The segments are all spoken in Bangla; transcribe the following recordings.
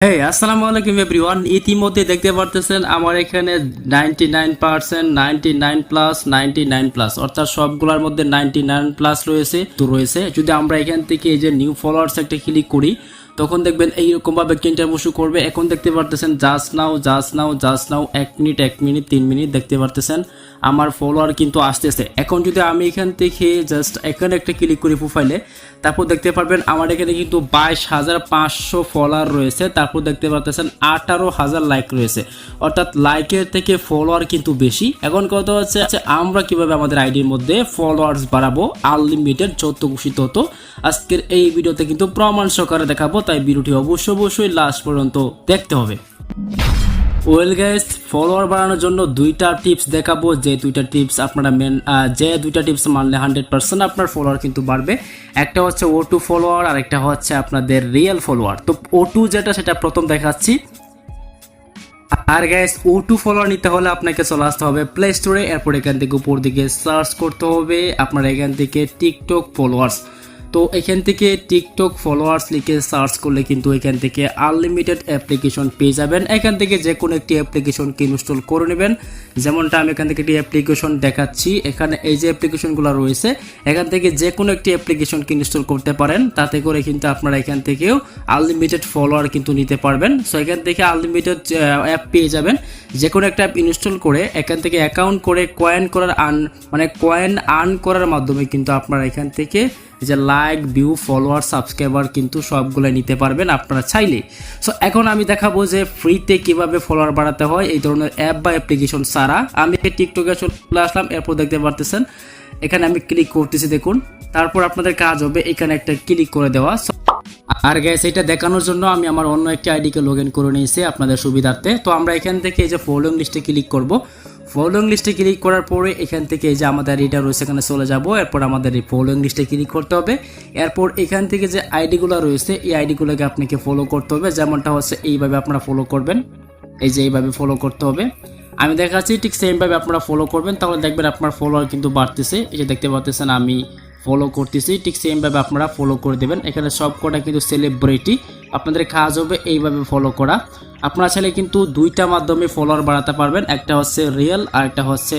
হেই আসসালামু আলাইকুম এভরিওয়ান ইতিমধ্যে দেখতে পারতেছেন আমার এখানে ninety nine percent ninety nine plus ninety nine plus অর্থাৎ সবগুলোর মধ্যে নাইনটি নাইন প্লাস রয়েছে, তো রয়েছে। যদি আমরা এখান থেকে এই যে নিউ ফলোয়ার্স একটা ক্লিক করি তখন দেখবেন এইরকম ভাবে ইন্টারভিউ করবে। এখন দেখতে পারতেছেন just now just now just now এক মিনিট এক মিনিট তিন মিনিট দেখতে পারতেছেন। আমার ফলোয়ার কিন্তু আসতেছে এখন যদি আমি এখান থেকে জাস্ট এখানে একটা ক্লিক করি প্রোফাইলে তারপর দেখতে পারবেন আমার এখানে কিন্তু বাইশ হাজার পাঁচশো ফলোয়ার রয়েছে। তারপর দেখতে পারতেছেন আঠারো হাজার লাইক রয়েছে। অর্থাৎ লাইকের থেকে ফলোয়ার কিন্তু বেশি। এখন কথা হচ্ছে আমরা কীভাবে আমাদের আইডির মধ্যে ফলোয়ার্স বাড়াবো? আনলিমিটেড যত খুশি তত। আজকের এই ভিডিওতে কিন্তু প্রমাণ সহকারে দেখাবো। তাই ভিডিওটি অবশ্যই অবশ্যই লাস্ট পর্যন্ত দেখতে হবে। ওয়েল গাইস ফলোয়ার বাড়ানোর জন্য দুইটা টিপস দেখাবো। যে দুইটা টিপস আপনারা মেন যে দুইটা টিপস মানলে হান্ড্রেড পার্সেন্ট আপনার ফলোয়ার কিন্তু বাড়বে। একটা হচ্ছে ও টু ফলোয়ার আর একটা হচ্ছে আপনাদের রিয়েল ফলোয়ার তো ও টু যেটা, সেটা প্রথম দেখাচ্ছি। আর গ্যাস ও টু ফলোয়ার নিতে হলে আপনাকে চলে আসতে হবে প্লে স্টোরে এরপর এখান থেকে উপর দিকে সার্চ করতে হবে। আপনার এখান থেকে টিকটক ফলোয়ার্স তো এখান থেকে টিকটক ফলোয়ার্স লিখে সার্চ করলে কিন্তু এখান থেকে আনলিমিটেড অ্যাপ্লিকেশন পেয়ে যাবেন। এখান থেকে যে কোনো একটি অ্যাপ্লিকেশনকে ইনস্টল করে নেবেন। যেমনটা আমি এখান থেকে একটি অ্যাপ্লিকেশন দেখাচ্ছি। এখানে এই যে অ্যাপ্লিকেশনগুলো রয়েছে, এখান থেকে যে কোনো একটি অ্যাপ্লিকেশনকে ইনস্টল করতে পারেন। তাতে করে কিন্তু আপনারা এখান থেকেও আনলিমিটেড ফলোয়ার কিন্তু নিতে পারবেন। সো এখান থেকে আনলিমিটেড অ্যাপ পেয়ে যাবেন। যে কোনো একটা অ্যাপ ইনস্টল করে এখান থেকে অ্যাকাউন্ট করে কয়েন করার আন মানে কয়েন আর্ন করার মাধ্যমে কিন্তু আপনারা এখান থেকে যে লাইক ভিউ ফলোয়ার সাবস্ক্রাইবার কিন্তু সবগুলো নিতে পারবেন আপনারা চাইলে। সো এখন আমি দেখাবো যে ফ্রিতে কীভাবে ফলোয়ার বাড়াতে হয় এই ধরনের অ্যাপ বা অ্যাপ্লিকেশন ছাড়া। আমি টিকটকে চলে আসলাম, এরপর দেখতে পারতেছেন, এখানে আমি ক্লিক করতেছি, দেখুন। তারপর আপনাদের কাজ হবে, এখানে একটা ক্লিক করে দেওয়া। আর গ্যাস এটা দেখানোর জন্য আমি আমার অন্য একটি আইডিকে লগ ইন করে নিয়েছি আপনাদের সুবিধার্থে। তো আমরা এখান থেকে এই যে ফলোইং লিস্টে ক্লিক করব। ফলোইং লিস্টে ক্লিক করার পরে এখান থেকে যে আমাদের এটা রয়েছে, এখানে চলে যাব। এরপর আমাদের এই ফলোয়িং লিস্টে ক্লিক করতে হবে। এরপর এখান থেকে যে আইডিগুলো রয়েছে, এই আইডিগুলোকে আপনাকে ফলো করতে হবে। যেমনটা হচ্ছে, এইভাবে আপনারা ফলো করবেন। এই যে এইভাবে ফলো করতে হবে। আমি দেখাচ্ছি, ঠিক সেমভাবে আপনারা ফলো করবেন। তাহলে দেখবেন আপনার ফলোয়ার কিন্তু বাড়তেছে। এই যে দেখতে পাচ্ছেন, আমি ফলো করতেছি। ঠিক সেমভাবে আপনারা ফলো করে দেবেন। এখানে সব কটা কিন্তু সেলিব্রিটি আপনাদের কাজ হবে এইভাবে ফলো করা। আপনারা চাইলে কিন্তু দুইটা মাধ্যমে ফলোয়ার বাড়াতে পারবেন। একটা হচ্ছে রিয়েল আর একটা হচ্ছে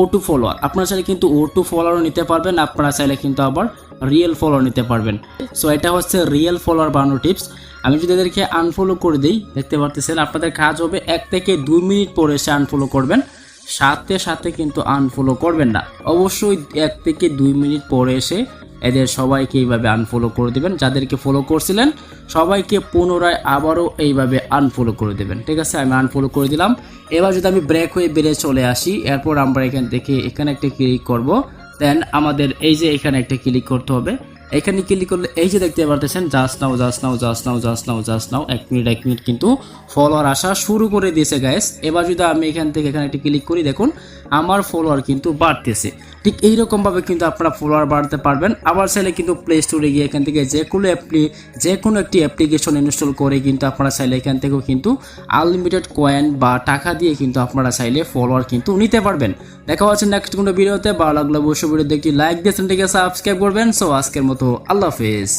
ও টু ফলোয়ার আপনারা চাইলে কিন্তু ও টু ফলোয়ারও নিতে পারবেন। আপনারা চাইলে কিন্তু আবার রিয়েল ফলোয়ার নিতে পারবেন। সো এটা হচ্ছে রিয়েল ফলোয়ার বানানোর টিপস আমি যদি এদেরকে আনফলো করে দিই, দেখতে পারতেছেন আপনাদের কাজ হবে এক থেকে দুই মিনিট পরে এসে আনফলো করবেন। সাথে সাথে কিন্তু আনফলো করবেন না। অবশ্যই এক থেকে দুই মিনিট পরে এসে এদের সবাইকে এইভাবে আনফলো করে দেবেন। যাদেরকে ফলো করছিলেন, সবাইকে পুনরায় আবারও এইভাবে আনফলো করে দেবেন। ঠিক আছে? আমি আনফলো করে দিলাম। এবার যদি আমি ব্রেক হয়ে বেড়ে চলে আসি, এরপর আমরা এখান থেকে এখানে একটা ক্লিক করব। দেন আমাদের এই যে এখানে একটা ক্লিক করতে হবে। এখানে ক্লিক করলে এই যে দেখতে পারতেছেন just now just now just now just now just now এক মিনিট এক মিনিট কিন্তু ফলোয়ার আসা শুরু করে দিয়েছে গ্যাস এবার যদি আমি এখান থেকে এখানে একটা ক্লিক করি, দেখুন, আমার ফলোয়ার কিন্তু বাড়তেছে। ঠিক এইরকমভাবে কিন্তু আপনারা ফলোয়ার বাড়তে পারবেন। আবার চাইলে কিন্তু প্লে স্টোরে গিয়ে এখান থেকে যে কোনো অ্যাপ্লি যে কোনো একটি অ্যাপ্লিকেশন ইনস্টল করে কিন্তু আপনারা চাইলে এখান থেকেও কিন্তু আনলিমিটেড কয়েন বা টাকা দিয়ে কিন্তু আপনারা চাইলে ফলোয়ার কিন্তু নিতে পারবেন। দেখা হচ্ছে নেক্সট কোনো ভিডিওতে। ভালো লাগলে অবশ্যই ভিডিওতে একটি লাইক দিয়ে চ্যানেলটিকে সাবস্ক্রাইব করবেন। সো আজকের মতো আল্লাহ হাফেজ।